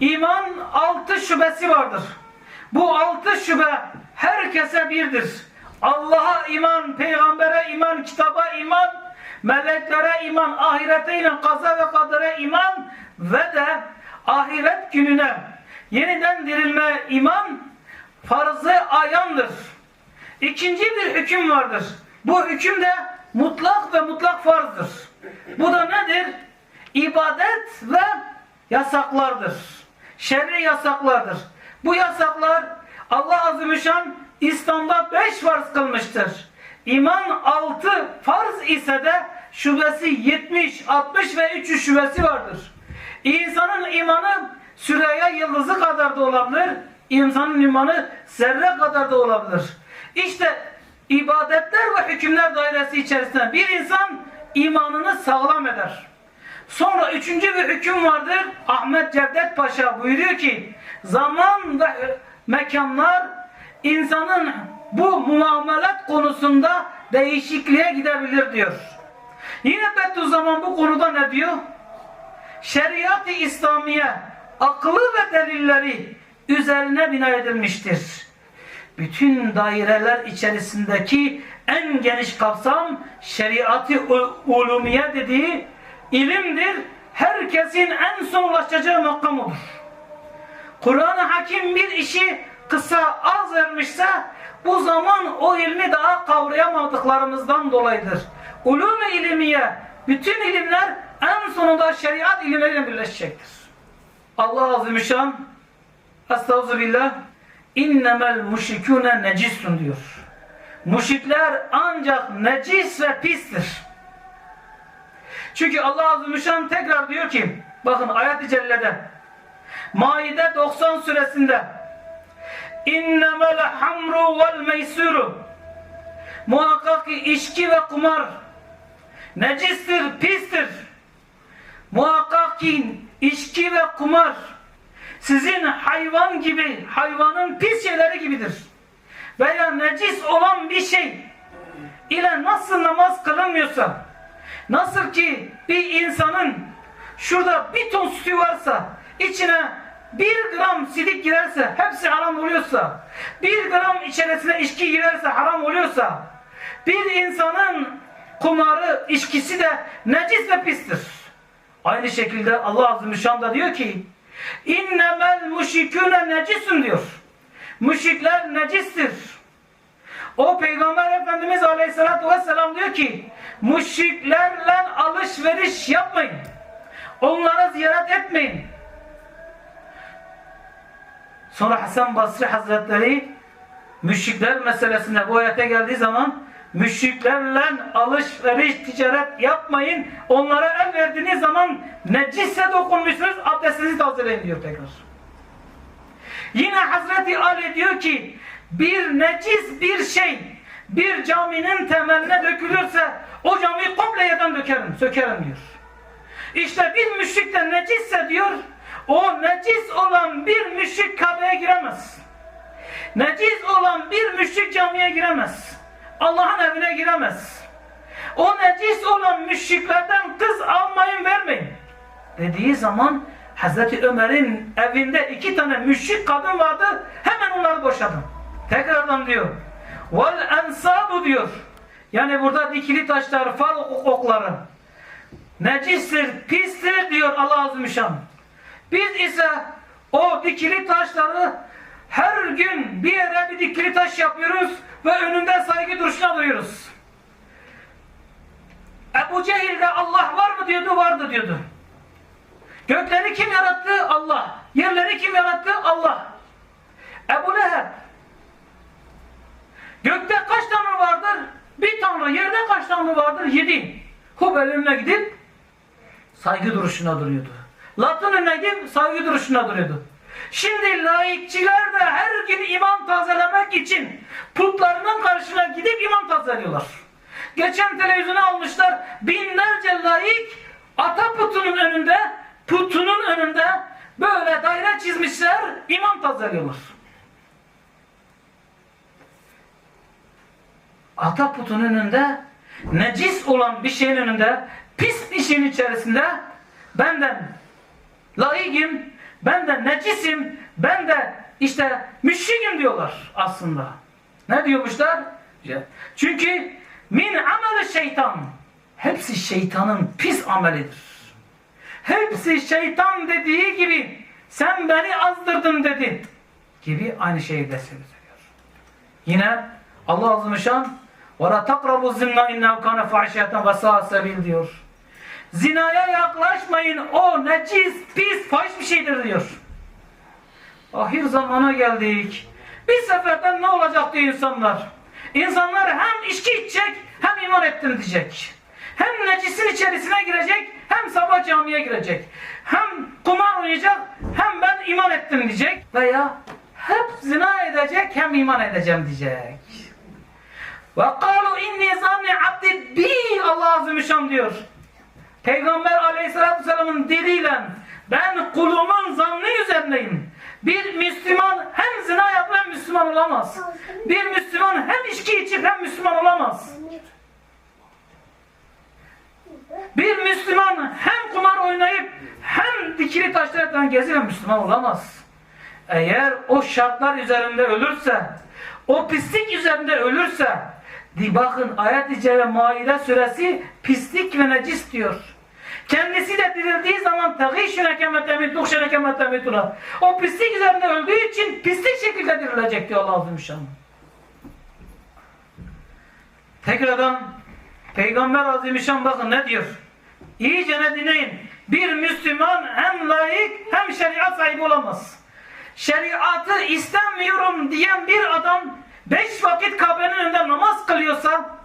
İman altı şubesi vardır. Bu altı şube herkese birdir. Allah'a iman, peygambere iman, kitaba iman, meleklere iman, ahirete iman, kaza ve kadere iman ve de ahiret gününe yeniden dirilme iman farzı ayandır. İkinci bir hüküm vardır. Bu hüküm de mutlak ve mutlak farzdır. Bu da nedir? İbadet ve yasaklardır. Şerri yasaklardır. Bu yasaklar Allah Azimüşşan İslam'da beş farz kılmıştır. İman altı farz ise de şubesi 70, 60 ve 300 şubesi vardır. İnsanın imanı Süreyya yıldızı kadar da olabilir. İnsanın imanı zerre kadar da olabilir. İşte ibadetler ve hükümler dairesi içerisinde bir insan imanını sağlam eder. Sonra üçüncü bir hüküm vardır. Ahmet Cevdet Paşa buyuruyor ki zaman ve mekanlar insanın bu muamelat konusunda değişikliğe gidebilir diyor. Yine Bediüzzaman bu konuda ne diyor? Şeriat-ı İslamiye aklı ve delilleri üzerine bina edilmiştir. Bütün daireler içerisindeki en geniş kapsam şeriatı ulumiye dediği ilimdir. Herkesin en son ulaşacağı makam. Kur'an-ı Hakim bir işi kısa az vermişse bu zaman o ilmi daha kavrayamadıklarımızdan dolayıdır. Ulum-i ilmiye bütün ilimler en sonunda şeriat ilimleriyle birleşecektir. Allah Azimüşşan Estağfirullah innemel müşrikûne necisun diyor. Müşrikler ancak necis ve pistir. Çünkü Allah Azimüşşan tekrar diyor ki bakın ayet-i cellede Maide 90 suresinde innemel hamru vel meysuru muhakkak ki içki ve kumar necistir, pistir. Muhakkak ki içki ve kumar sizin hayvan gibi, hayvanın pis şeyleri gibidir. Veya necis olan bir şey ile nasıl namaz kılınmıyorsa, nasıl ki bir insanın şurada bir ton sütü varsa, içine bir gram sidik girerse, hepsi haram oluyorsa, bir gram içerisine içki girerse haram oluyorsa, bir insanın kumarı, içkisi de necis ve pistir. Aynı şekilde Allah Azze ve Şan da diyor ki İnnemel müşrikûne necisun diyor. Müşrikler necistir. O Peygamber Efendimiz Aleyhisselatü Vesselam diyor ki müşriklerle alışveriş yapmayın. Onlara ziyaret etmeyin. Sonra Hasan Basri Hazretleri müşrikler meselesine bu ayete geldiği zaman müşriklerle alışveriş, ticaret yapmayın. Onlara el verdiğiniz zaman necisse dokunmuşsunuz, abdestinizi tazeleyin diyor tekrar. Yine Hazreti Ali diyor ki bir necis bir şey bir caminin temeline dökülürse o camiyi komple yerden dökerim, sökerim diyor. İşte bir müşrik de necisse diyor o necis olan bir müşrik Kabe'ye giremez. Necis olan bir müşrik camiye giremez. Allah'ın evine giremez. O necis olan müşriklerden kız almayın vermeyin. Dediği zaman Hazreti Ömer'in evinde iki tane müşrik kadın vardı. Hemen onları boşadım. Tekrardan diyor. Vel ensabu diyor. Yani burada dikili taşlar, fal okları. Necistir, pistir diyor Allah Azimüşşan. Biz ise o dikili taşları her gün bir yere bir dikili taş yapıyoruz ve önünde saygı duruşuna duruyoruz. Ebu Cehil de Allah var mı diyordu, vardı diyordu. Gökleri kim yarattı? Allah. Yerleri kim yarattı? Allah. Ebu Leheb. Gökte kaç tanrı vardır? Bir tanrı. Yerde kaç tanrı vardır? Yedi. Hubel önüne gidip saygı duruşuna duruyordu. Lat'ın önüne gidip saygı duruşuna duruyordu. Şimdi laikçiler de her gün iman tazelemek için putlarının karşısına gidip iman tazeliyorlar. Geçen televizyona almışlar binlerce laik ata putunun önünde putunun önünde böyle daire çizmişler iman tazeliyorlar. Ata putunun önünde necis olan bir şeyin önünde pis bir şeyin içerisinde benden laikim Ben de necisim, ben de işte müşrikim diyorlar aslında. Ne diyormuşlar? Çünkü min ameli şeytan. Hepsi şeytanın pis amelidir. Hepsi şeytan dediği gibi sen beni azdırdın dedi gibi aynı şeyi de söylüyor. Yine Allah Azze ve Şan وَلَا تَقْرَبُوا الزِّنَّا اِنَّهُ كَانَ فَعْشَيَةً وَسَاءَ سَبِيلٍ diyor. Zinaya yaklaşmayın. O necis, pis, fahiş bir şeydir diyor. Ahir zamana geldik. Bir seferden ne olacak diyor insanlar. İnsanlar hem içki içecek hem iman ettim diyecek. Hem necisin içerisine girecek hem sabah camiye girecek. Hem kumar oynayacak hem ben iman ettim diyecek. Veya hep zina edecek hem iman edeceğim diyecek. Ve kalu inni zanni abdi bi Allah Azze ve Şan diyor. Peygamber aleyhissalatü vesselamın diliyle ben kulumun zannı üzerindeyim. Bir Müslüman hem zina hem Müslüman olamaz. Bir Müslüman hem içki içip hem Müslüman olamaz. Bir Müslüman hem kumar oynayıp hem dikili taşlardan gezip hem Müslüman olamaz. Eğer o şartlar üzerinde ölürse, o pislik üzerinde ölürse, bakın ayet-i celal Maide suresi pislik ve necis diyor. Kendisi de dirildiği zaman tagîşüne keme temituhşene keme temituna. O pislik üzerinde öldüğü için pislik şekilde dirilecek diyor Allah Azze ve Şan. Tekrardan Peygamber Azimüşşan bakın ne diyor? İyice ne dinleyin. Bir Müslüman hem layık hem şeriat sahibi olamaz. Şeriatı istemiyorum diyen bir adam beş vakit Kabe'nin önünde namaz kılıyorsa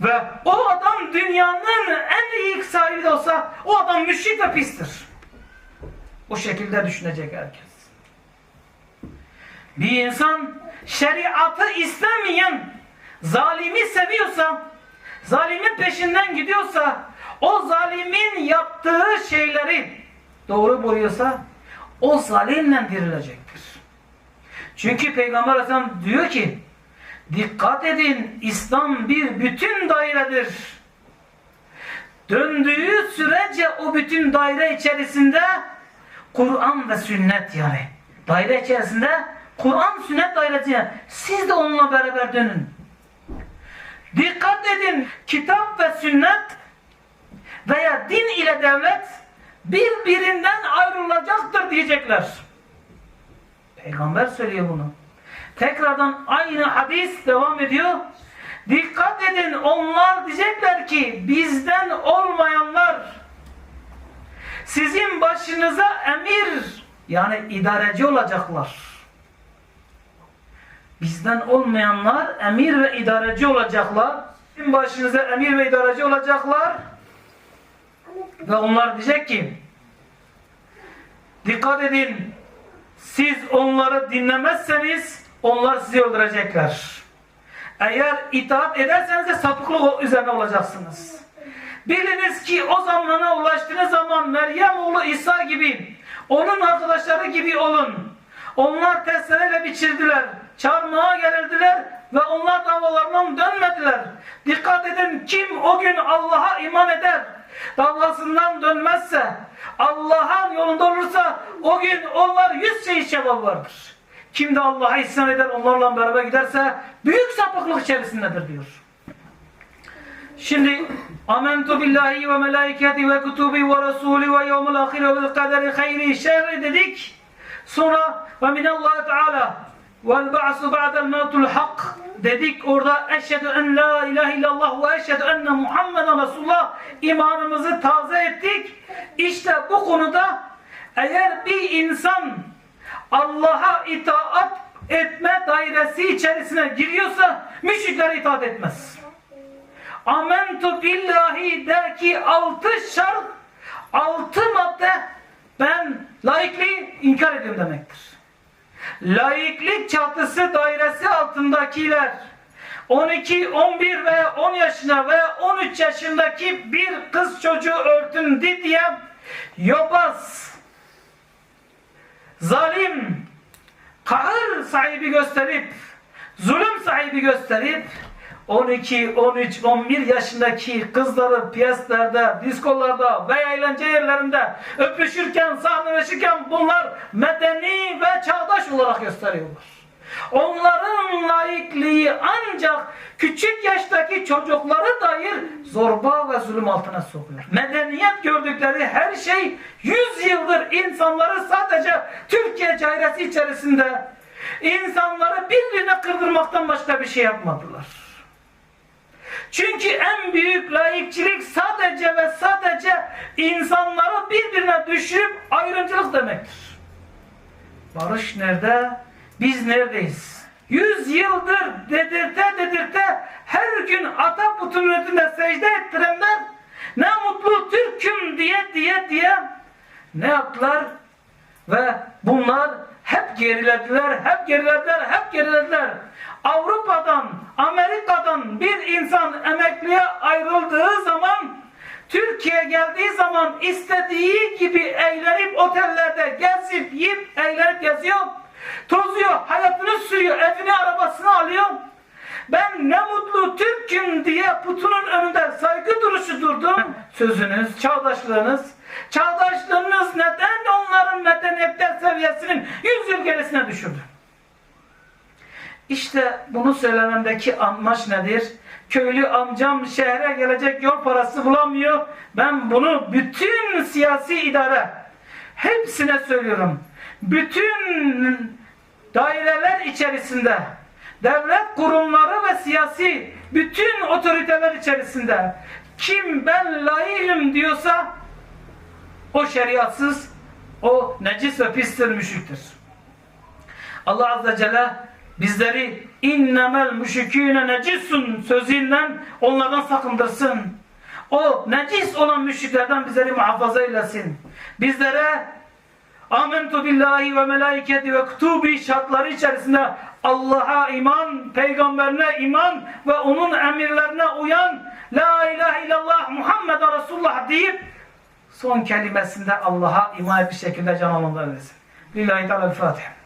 ve o adam dünyanın en iyi sahibi de olsa o adam müşrik ve pistir. O şekilde düşünecek herkes. Bir insan şeriatı istemeyen zalimi seviyorsa zalimin peşinden gidiyorsa o zalimin yaptığı şeyleri doğru buluyorsa o zalimle dirilecektir. Çünkü Peygamber Aleyhisselam diyor ki dikkat edin İslam bir bütün dairedir. Döndüğü sürece o bütün daire içerisinde Kur'an ve sünnet yani. Daire içerisinde Kur'an sünnet dairesi. Siz de onunla beraber dönün. Dikkat edin kitap ve sünnet veya din ile devlet birbirinden ayrılacaktır diyecekler. Peygamber söylüyor bunu. Tekrardan aynı hadis devam ediyor. Dikkat edin onlar diyecekler ki bizden olmayanlar sizin başınıza emir yani idareci olacaklar. Bizden olmayanlar emir ve idareci olacaklar. Sizin başınıza emir ve idareci olacaklar. Ve onlar diyecek ki dikkat edin siz onları dinlemezseniz onlar sizi öldürecekler. Eğer itaat ederseniz de sapıklık üzerine olacaksınız. Biliniz ki o zamana ulaştığınız zaman Meryem oğlu İsa gibi onun arkadaşları gibi olun. Onlar testereyle biçildiler. Çarmıha gerildiler ve onlar davalarından dönmediler. Dikkat edin kim o gün Allah'a iman eder davasından dönmezse Allah'ın yolunda olursa o gün onlar yüz şey cevap vardır. Kim de Allah'a isyan eder onlarla beraber giderse büyük sapıklık içerisindedir diyor. Şimdi amentu billahi ve melaiketi ve kutubi ve rasuli ve yevmul ahir ve bil kaderi hayri şerri dedik. Sonra ve minallahi teala vel ba'su ba'del mevtul hak dedik orada eşhedü en la ilahe illallah ve eşhedü enne Muhammeden Resulullah imanımızı taze ettik. İşte bu konuda eğer bir insan Allah'a itaat etme dairesi içerisine giriyorsa müşriklere itaat etmez. Amentu billahi der ki altı şart, altı madde ben laikliği inkar ediyorum demektir. Laiklik çatısı dairesi altındakiler 12, 11 veya 10 yaşına veya 13 yaşındaki bir kız çocuğu örtündü diye yobaz, zalim, kahır sahibi gösterip, zulüm sahibi gösterip 12, 13, 11 yaşındaki kızları piyaslerde, diskolarda ve eğlence yerlerinde öpüşürken, sahneleşirken bunlar medeni ve çağdaş olarak gösteriyorlar. Onların laikliği ancak küçük yaştaki çocukları dair zorba ve zulüm altına sokuyor. Medeniyet gördükleri her şey 100 yıldır insanları sadece Türkiye cairesi içerisinde insanları birbirine kırdırmaktan başka bir şey yapmadılar. Çünkü en büyük laikçilik sadece ve sadece insanları birbirine düşürüp ayrımcılık demektir. Barış nerede? Biz neredeyiz? Yüz yıldır dedirte dedirte her gün ata putun önünde secde ettirenler ne mutlu Türk'üm diye diye diye ne yaptılar? Ve bunlar hep gerilediler, hep gerilediler, hep gerilediler. Avrupa'dan, Amerika'dan bir insan emekliye ayrıldığı zaman Türkiye geldiği zaman istediği gibi eğlenip otellerde gezip yiyip eğlenip geziyor. Tozuyor, hayatını sürüyor, evini arabasını alıyor. Ben ne mutlu Türk'üm diye putunun önünde saygı duruşu durdum. Sözünüz, çağdaşlığınız. Çağdaşlığınız neden onların medeniyetler seviyesinin yüz yıl gerisine düşürdü? İşte bunu söylememdeki amaç nedir? Köylü amcam şehre gelecek yol parası bulamıyor. Ben bunu bütün siyasi idare hepsine söylüyorum. Bütün daireler içerisinde devlet kurumları ve siyasi bütün otoriteler içerisinde kim ben layığım diyorsa o şeriatsız, o necis ve pistir, müşriktir. Allah Azze Celle bizleri innemel müşrikûne necisun sözünden onlardan sakındırsın. O necis olan müşriklerden bizleri muhafaza eylesin. Bizlere Amentu billahi ve melaiketi ve kutubi şartları içerisinde Allah'a iman, peygamberine iman ve onun emirlerine uyan La ilahe illallah Muhammed Resulullah deyip son kelimesinde Allah'a iman bir şekilde canlandırır. Lillahi Teala Fatiha.